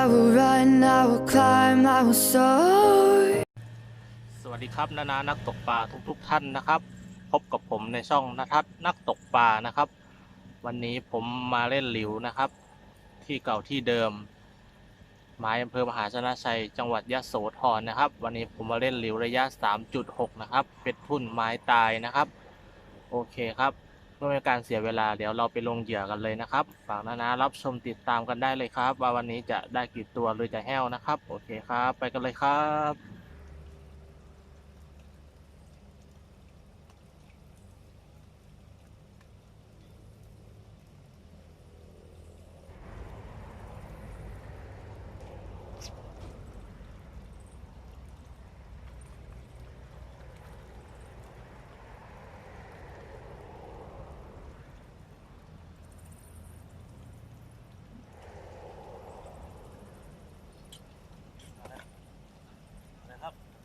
I will run, I will climb, I will soar. สวัสดีครับนานานักตกปลาทุกทุกท่านนะครับ พบกับผมในช่องนทัศนักตกปลานะครับ วันนี้ผมมาเล่นหลิวนะครับ ที่เก่าที่เดิมหมายอำเภอมหาชนะชัย จังหวัดยะโสธรนะครับ วันนี้ผมมาเล่นหลิวระยะ 3.6 นะครับ เป็นทุ่นไม้ตายนะครับ โอเคครับ เพื่อไม่ให้การเสียเวลาเดี๋ยวเราไปลงเหยื่อกันเลยนะครับ ฝากนะนะรับชมติดตามกันได้เลยครับ ว่าวันนี้จะได้กี่ตัวหรือจะแห้วนะครับ โอเคครับ ไปกันเลยครับ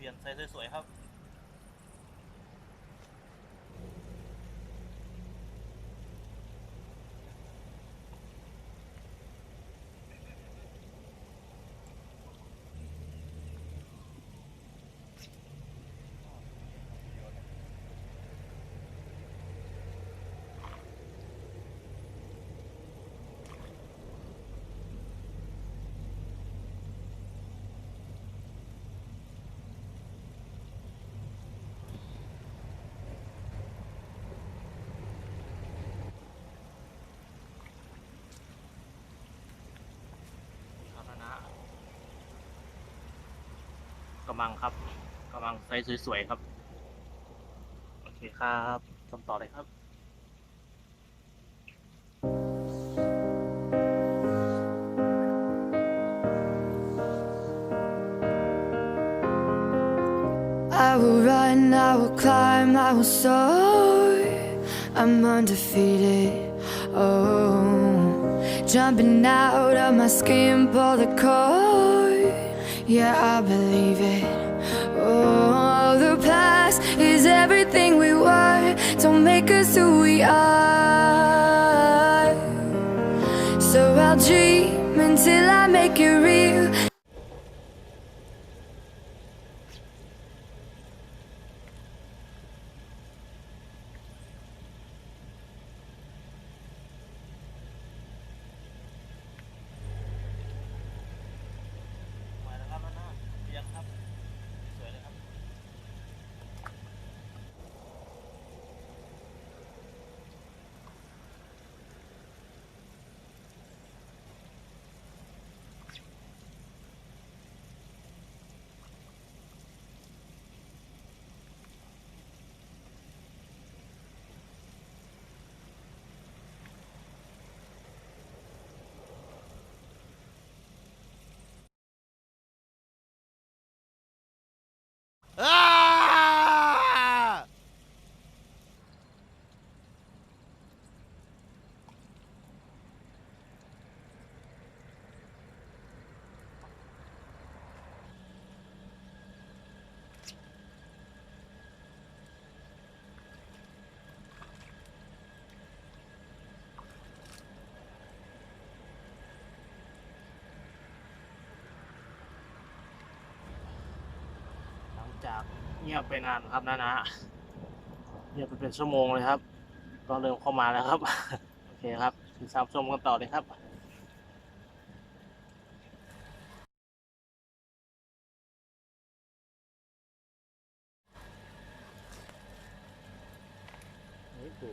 ลี่ยนไซส์สวยๆครับครับ กำลังครับกำลังไซส์สวยๆครับ โอเคครับทำต่อเลยครับ I will run, I will climb, I will soar. I'm undefeated. Oh, jumping out of my skin, pull the cord. Yeah, I believe it. Oh, the past is everything we were. Don't make us who we are. So I'll dream until I make it real. จากเงียบไปนานครับนะนะเงียบไปเป็นชั่วโมงเลยครับ ก็เริ่มเข้ามาแล้วครับ โอเคครับติดตามชมกันต่อเลยครับนี่ดู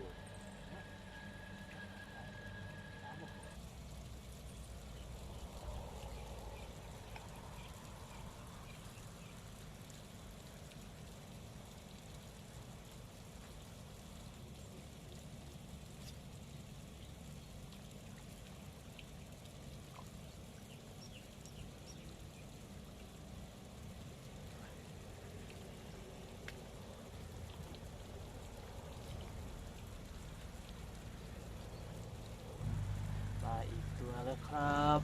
มาอี กตัวแล้วครับ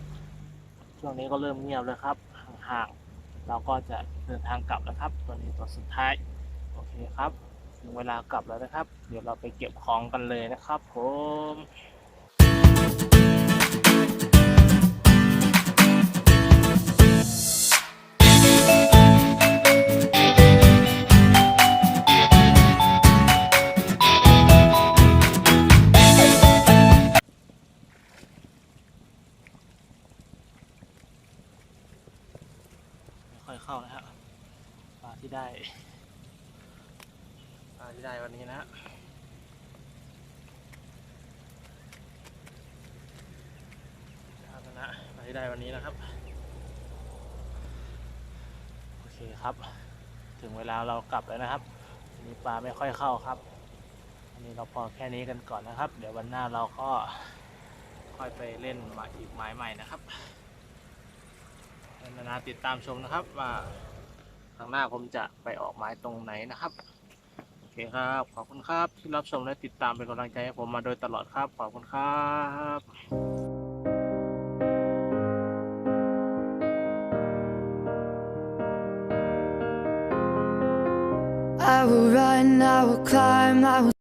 ช่วงนี้ก็เริ่มเงียบแล้วครับ ห่างๆ เราก็จะเดินทางกลับแล้วครับ ตัวนี้ตัวสุดท้าย โอเคครับ ถึงเวลากลับแล้วนะครับ เดี๋ยวเราไปเก็บของกันเลยนะครับผม ที่ได้วันนี้นะฮะครับนะมาที่ได้วันนี้นะครับ โอเคครับ ถึงเวลาเรากลับแล้วนะครับวันนี้ปลาไม่ค่อยเข้าครับวันนี้เราพอแค่นี้กันก่อนนะครับ เดี๋ยววันหน้าเราก็ค่อยไปเล่นหมายอีกหมายใหม่นะครับนานาติดตามชมนะครับว่า ครั้งหน้าผมจะไปออกหมายตรงไหนนะครับ โอเคครับ ขอบคุณครับที่รับชมและติดตามเป็นกำลังใจให้ผมมาโดยตลอดครับ ขอบคุณครับ I will run, I will climb, I will